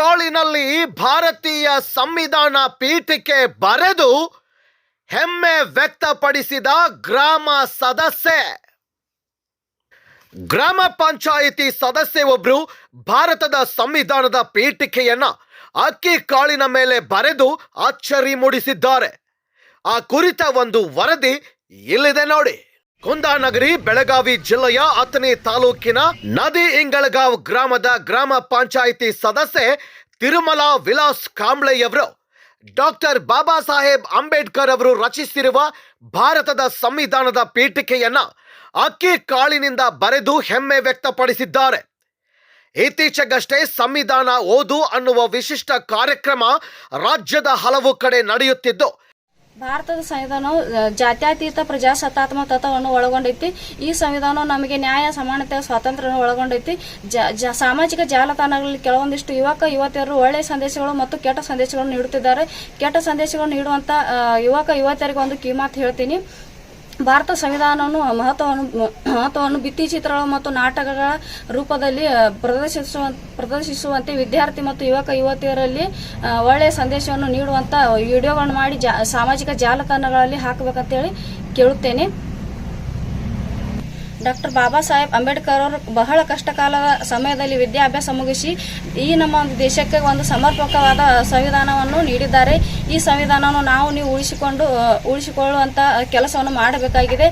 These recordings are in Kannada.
ಅಡಿಯಲ್ಲಿ ಭಾರತೀಯ ಸಂವಿಧಾನ ಪೀಠಕ್ಕೆ ಬರೆದು ಹೆಮ್ಮೆ ವ್ಯಕ್ತಪಡಿಸಿದ ಗ್ರಾಮ ಸದಸ್ಯೆ. ಗ್ರಾಮ ಪಂಚಾಯಿತಿ ಸದಸ್ಯೆ ಒಬ್ರು ಭಾರತದ ಸಂವಿಧಾನದ ಪೀಠಿಕೆಯನ್ನ ಅಕ್ಕಿ ಕಾಳಿನ ಮೇಲೆ ಬರೆದು ಅಚ್ಚರಿ ಮೂಡಿಸಿದ್ದಾರೆ. ಆ ಕುರಿತ ಒಂದು ವರದಿ ಇಲ್ಲಿದೆ ನೋಡಿ. ಕುಂದಾನಗರಿ, ಬೆಳಗಾವಿ ಜಿಲ್ಲೆಯ ಹತ್ತನೇ ತಾಲೂಕಿನ ನದಿ ಇಂಗಳಗಾಂವ್ ಗ್ರಾಮದ ಗ್ರಾಮ ಪಂಚಾಯಿತಿ ಸದಸ್ಯೆ ತಿರುಮಲ ವಿಲಾಸ್ ಕಾಂಬ್ಳೆಯವರು, ಡಾಕ್ಟರ್ ಬಾಬಾ ಸಾಹೇಬ್ ಅಂಬೇಡ್ಕರ್ ಅವರು ರಚಿಸಿರುವ ಭಾರತದ ಸಂವಿಧಾನದ ಪೀಠಿಕೆಯನ್ನ ಅಕ್ಕಿ ಕಾಳಿನಿಂದ ಬರೆದು ಹೆಮ್ಮೆ ವ್ಯಕ್ತಪಡಿಸಿದ್ದಾರೆ. ಇತ್ತೀಚೆಗಷ್ಟೇ ಸಂವಿಧಾನ ಓದು ಅನ್ನುವ ವಿಶಿಷ್ಟ ಕಾರ್ಯಕ್ರಮ ರಾಜ್ಯದ ಹಲವು ಕಡೆ ನಡೆಯುತ್ತಿದ್ದು ಭಾರತದ ಸಂವಿಧಾನವು ಜಾತ್ಯತೀತ ಪ್ರಜಾಸತ್ತಾತ್ಮಕ ತತ್ವವನ್ನು ಒಳಗೊಂಡೈತಿ ಈ ಸಂವಿಧಾನವು ನಮಗೆ ನ್ಯಾಯ, ಸಮಾನತೆ, ಸ್ವಾತಂತ್ರ್ಯವನ್ನು ಒಳಗೊಂಡೈತಿ ಸಾಮಾಜಿಕ ಜಾಲತಾಣಗಳಲ್ಲಿ ಕೆಲವೊಂದಿಷ್ಟು ಯುವಕ, ಯುವತಿಯರು ಒಳ್ಳೆಯ ಸಂದೇಶಗಳು ಮತ್ತು ಕೆಟ್ಟ ಸಂದೇಶಗಳನ್ನು ನೀಡುತ್ತಿದ್ದಾರೆ. ಕೆಟ್ಟ ಸಂದೇಶಗಳನ್ನು ನೀಡುವಂತ ಯುವಕ, ಯುವತಿಯರಿಗೆ ಒಂದು ಕಿಮಾತ್ ಹೇಳ್ತೀನಿ. ಭಾರತ ಸಂವಿಧಾನವನ್ನು ಮಹತ್ವವನ್ನು ಮಹತ್ವವನ್ನು ಭಿತ್ತಿಚಿತ್ರಗಳು ಮತ್ತು ನಾಟಕಗಳ ರೂಪದಲ್ಲಿ ಪ್ರದರ್ಶಿಸುವ, ಪ್ರದರ್ಶಿಸುವಂತೆ ವಿದ್ಯಾರ್ಥಿ ಮತ್ತು ಯುವಕ, ಯುವತಿಯರಲ್ಲಿ ಒಳ್ಳೆಯ ಸಂದೇಶವನ್ನು ನೀಡುವಂತ ವಿಡಿಯೋಗಳನ್ನು ಮಾಡಿ ಸಾಮಾಜಿಕ ಜಾಲತಾಣಗಳಲ್ಲಿ ಹಾಕಬೇಕಂತೇಳಿ ಕೇಳುತ್ತೇನೆ. ಡಾಕ್ಟರ್ ಬಾಬಾ ಸಾಹೇಬ್ ಅಂಬೇಡ್ಕರ್ ಅವರು ಬಹಳ ಕಷ್ಟಕಾಲದ ಸಮಯದಲ್ಲಿ ವಿದ್ಯಾಭ್ಯಾಸ ಮುಗಿಸಿ ಈ ನಮ್ಮ ಒಂದು ದೇಶಕ್ಕೆ ಒಂದು ಸಮರ್ಪಕವಾದ ಸಂವಿಧಾನವನ್ನು ನೀಡಿದ್ದಾರೆ. ಈ ಸಂವಿಧಾನವನ್ನು ನಾವು ನೀವು ಉಳಿಸಿಕೊಂಡು ಉಳಿಸಿಕೊಳ್ಳುವಂಥ ಕೆಲಸವನ್ನು ಮಾಡಬೇಕಾಗಿದೆ.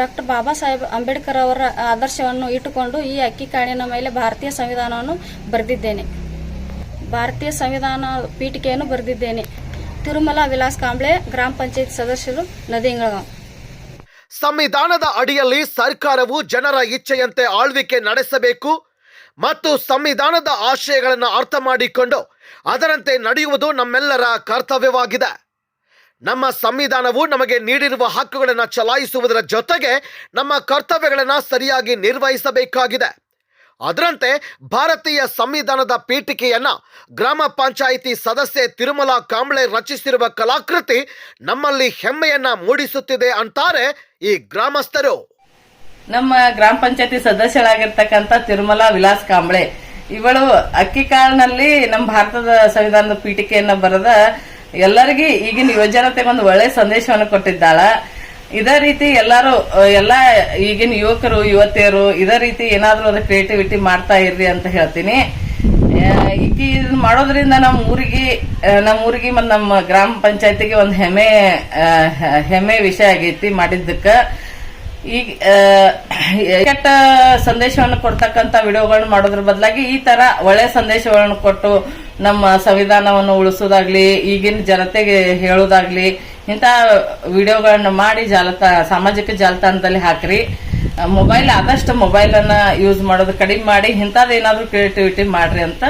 ಡಾಕ್ಟರ್ ಬಾಬಾ ಸಾಹೇಬ್ ಅಂಬೇಡ್ಕರ್ ಅವರ ಆದರ್ಶವನ್ನು ಇಟ್ಟುಕೊಂಡು ಈ ಅಕ್ಕಿ ಕಾಣಿನ ಮೇಲೆ ಭಾರತೀಯ ಸಂವಿಧಾನವನ್ನು ಬರೆದಿದ್ದೇನೆ. ಭಾರತೀಯ ಸಂವಿಧಾನ ಪೀಠಿಕೆಯನ್ನು ಬರೆದಿದ್ದೇನೆ. ತಿರುಮಲ ವಿಲಾಸ್ ಕಾಂಬ್ಳೆ ಗ್ರಾಮ ಪಂಚಾಯತ್ ಸದಸ್ಯರು ನದಿಂಗಳಗಾಂವ್ ಸಂವಿಧಾನದ ಅಡಿಯಲ್ಲಿ ಸರ್ಕಾರವು ಜನರ ಇಚ್ಛೆಯಂತೆ ಆಳ್ವಿಕೆ ನಡೆಸಬೇಕು ಮತ್ತು ಸಂವಿಧಾನದ ಆಶಯಗಳನ್ನು ಅರ್ಥ ಮಾಡಿಕೊಂಡು ಅದರಂತೆ ನಡೆಯುವುದು ನಮ್ಮೆಲ್ಲರ ಕರ್ತವ್ಯವಾಗಿದೆ. ನಮ್ಮ ಸಂವಿಧಾನವು ನಮಗೆ ನೀಡಿರುವ ಹಕ್ಕುಗಳನ್ನು ಚಲಾಯಿಸುವುದರ ಜೊತೆಗೆ ನಮ್ಮ ಕರ್ತವ್ಯಗಳನ್ನು ಸರಿಯಾಗಿ ನಿರ್ವಹಿಸಬೇಕಾಗಿದೆ. ಅದರಂತೆ ಭಾರತೀಯ ಸಂವಿಧಾನದ ಪೀಠಿಕೆಯನ್ನ ಗ್ರಾಮ ಪಂಚಾಯಿತಿ ಸದಸ್ಯೆ ತಿರುಮಲ ಕಾಂಬ್ಳೆ ರಚಿಸಿರುವ ಕಲಾಕೃತಿ ನಮ್ಮಲ್ಲಿ ಹೆಮ್ಮೆಯನ್ನ ಮೂಡಿಸುತ್ತಿದೆ ಅಂತಾರೆ ಈ ಗ್ರಾಮಸ್ಥರು. ನಮ್ಮ ಗ್ರಾಮ ಪಂಚಾಯತಿ ಸದಸ್ಯರಾಗಿರ್ತಕ್ಕಂಥ ತಿರುಮಲ ವಿಲಾಸ್ ಕಾಂಬ್ಳೆ. ಇವಳು ಅಕ್ಕಿ ಕಾಳಿನಲ್ಲಿ ನಮ್ಮ ಭಾರತದ ಸಂವಿಧಾನದ ಪೀಠಿಕೆಯನ್ನ ಬರೆದ ಎಲ್ಲರಿಗೂ ಈಗಿನ ಯುವಜನತೆಗೆ ಒಂದು ಒಳ್ಳೆ ಸಂದೇಶವನ್ನು ಕೊಟ್ಟಿದ್ದಾಳ. ಇದೇ ರೀತಿ ಎಲ್ಲರೂ ಎಲ್ಲಾ ಈಗಿನ ಯುವಕರು, ಯುವತಿಯರು ಇದೇ ರೀತಿ ಏನಾದ್ರೂ ಅದ್ರ ಕ್ರಿಯೇಟಿವಿಟಿ ಮಾಡ್ತಾ ಇರ್ರಿ ಅಂತ ಹೇಳ್ತೀನಿ. ಈಕಿ ಮಾಡೋದ್ರಿಂದ ನಮ್ಮ ಊರಿಗೆ ನಮ್ಮ ಊರಿಗೆ ಮತ್ತು ನಮ್ಮ ಗ್ರಾಮ ಪಂಚಾಯತಿಗೆ ಒಂದು ಹೆಮ್ಮೆ ಹೆಮ್ಮೆ ವಿಷಯ ಆಗೈತಿ ಮಾಡಿದ್ದಕ್ಕ. ಈಗ ಕೆಟ್ಟ ಸಂದೇಶವನ್ನು ಕೊಡ್ತಕ್ಕಂತ ವಿಡಿಯೋಗಳನ್ನ ಮಾಡೋದ್ರ ಬದಲಾಗಿ ಈ ತರ ಒಳ್ಳೆ ಸಂದೇಶಗಳನ್ನು ಕೊಟ್ಟು ನಮ್ಮ ಸಂವಿಧಾನವನ್ನು ಉಳಿಸೋದಾಗ್ಲಿ, ಈಗಿನ ಜನತೆಗೆ ಹೇಳೋದಾಗ್ಲಿ ಇಂಥ ವಿಡಿಯೋಗಳನ್ನ ಮಾಡಿ ಜಾಲತಾ, ಸಾಮಾಜಿಕ ಜಾಲತಾಣದಲ್ಲಿ ಹಾಕ್ರಿ. ಮೊಬೈಲ್ ಆದಷ್ಟು ಮೊಬೈಲ್ ಅನ್ನ ಯೂಸ್ ಮಾಡೋದು ಕಡಿಮೆ ಮಾಡಿ ಇಂಥದ್ದು ಏನಾದರೂ ಕ್ರಿಯೇಟಿವಿಟಿ ಮಾಡ್ರಿ ಅಂತ.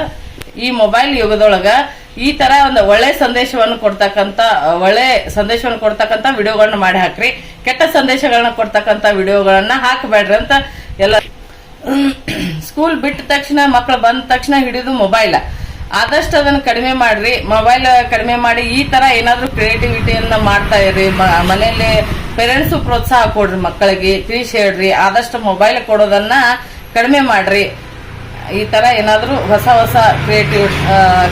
ಈ ಮೊಬೈಲ್ ಯುಗದೊಳಗ ಈ ತರ ಒಂದು ಒಳ್ಳೆ ಸಂದೇಶವನ್ನು ಕೊಡ್ತಕ್ಕಂತ ಒಳ್ಳೆ ಸಂದೇಶವನ್ನು ಕೊಡ್ತಕ್ಕಂತ ವಿಡಿಯೋಗಳನ್ನ ಮಾಡಿ ಹಾಕ್ರಿ. ಕೆಟ್ಟ ಸಂದೇಶಗಳನ್ನ ಕೊಡ್ತಕ್ಕಂತ ವಿಡಿಯೋಗಳನ್ನ ಹಾಕಬೇಡ್ರಿ ಅಂತ ಎಲ್ಲ. ಸ್ಕೂಲ್ ಬಿಟ್ಟ ತಕ್ಷಣ ಮಕ್ಕಳು ಬಂದ ತಕ್ಷಣ ಹಿಡಿದು ಮೊಬೈಲ್ ಆದಷ್ಟು ಅದನ್ನ ಕಡಿಮೆ ಮಾಡ್ರಿ. ಮೊಬೈಲ್ ಕಡಿಮೆ ಮಾಡಿ ಈ ತರ ಏನಾದ್ರೂ ಕ್ರಿಯೇಟಿವಿಟಿಯನ್ನ ಮಾಡ್ತಾ ಇರ್ರಿ. ಮನೆಯಲ್ಲಿ ಪೇರೆಂಟ್ಸ್ ಪ್ರೋತ್ಸಾಹ ಕೊಡ್ರಿ ಮಕ್ಕಳಿಗೆ ತಿಳಿಸಿ ಹೇಳ್ರಿ. ಆದಷ್ಟು ಮೊಬೈಲ್ ಕೊಡೋದನ್ನ ಕಡಿಮೆ ಮಾಡ್ರಿ. ಈ ತರ ಏನಾದ್ರೂ ಹೊಸ ಹೊಸ ಕ್ರಿಯೇಟಿವ್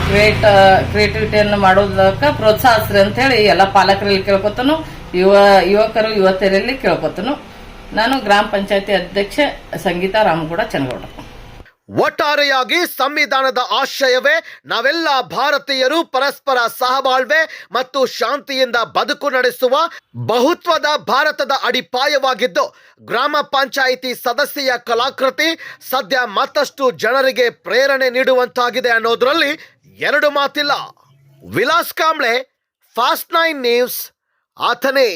ಕ್ರಿಯೇಟ್ ಕ್ರಿಯೇಟಿವಿಟಿಯನ್ನು ಮಾಡೋದಕ್ಕೆ ಪ್ರೋತ್ಸಾಹಿಸ್ರಿ ಅಂತ ಹೇಳಿ ಎಲ್ಲ ಪಾಲಕರಲ್ಲಿ ಕೇಳ್ಕೊತನು, ಯುವ, ಯುವಕರು, ಯುವತಿಯರಲ್ಲಿ ಕೇಳ್ಕೊತನು. ನಾನು ಗ್ರಾಮ ಪಂಚಾಯತಿ ಅಧ್ಯಕ್ಷೆ ಸಂಗೀತಾ ರಾಮಗೌಡ ಚನಗೌಡ ಒಟ್ಟಾರೆಯಾಗಿ ಸಂವಿಧಾನದ ಆಶಯವೇ ನಾವೆಲ್ಲ ಭಾರತೀಯರು ಪರಸ್ಪರ ಸಹಬಾಳ್ವೆ ಮತ್ತು ಶಾಂತಿಯಿಂದ ಬದುಕು ನಡೆಸುವ ಬಹುತ್ವದ ಭಾರತದ ಅಡಿಪಾಯವಾಗಿದ್ದು, ಗ್ರಾಮ ಪಂಚಾಯಿತಿ ಸದಸ್ಯೆಯ ಕಲಾಕೃತಿ ಸದ್ಯ ಮತ್ತಷ್ಟು ಜನರಿಗೆ ಪ್ರೇರಣೆ ನೀಡುವಂತಾಗಿದೆ ಅನ್ನೋದರಲ್ಲಿ ಎರಡು ಮಾತಿಲ್ಲ. Vilas Kamble fast nine news ಅಥನೇ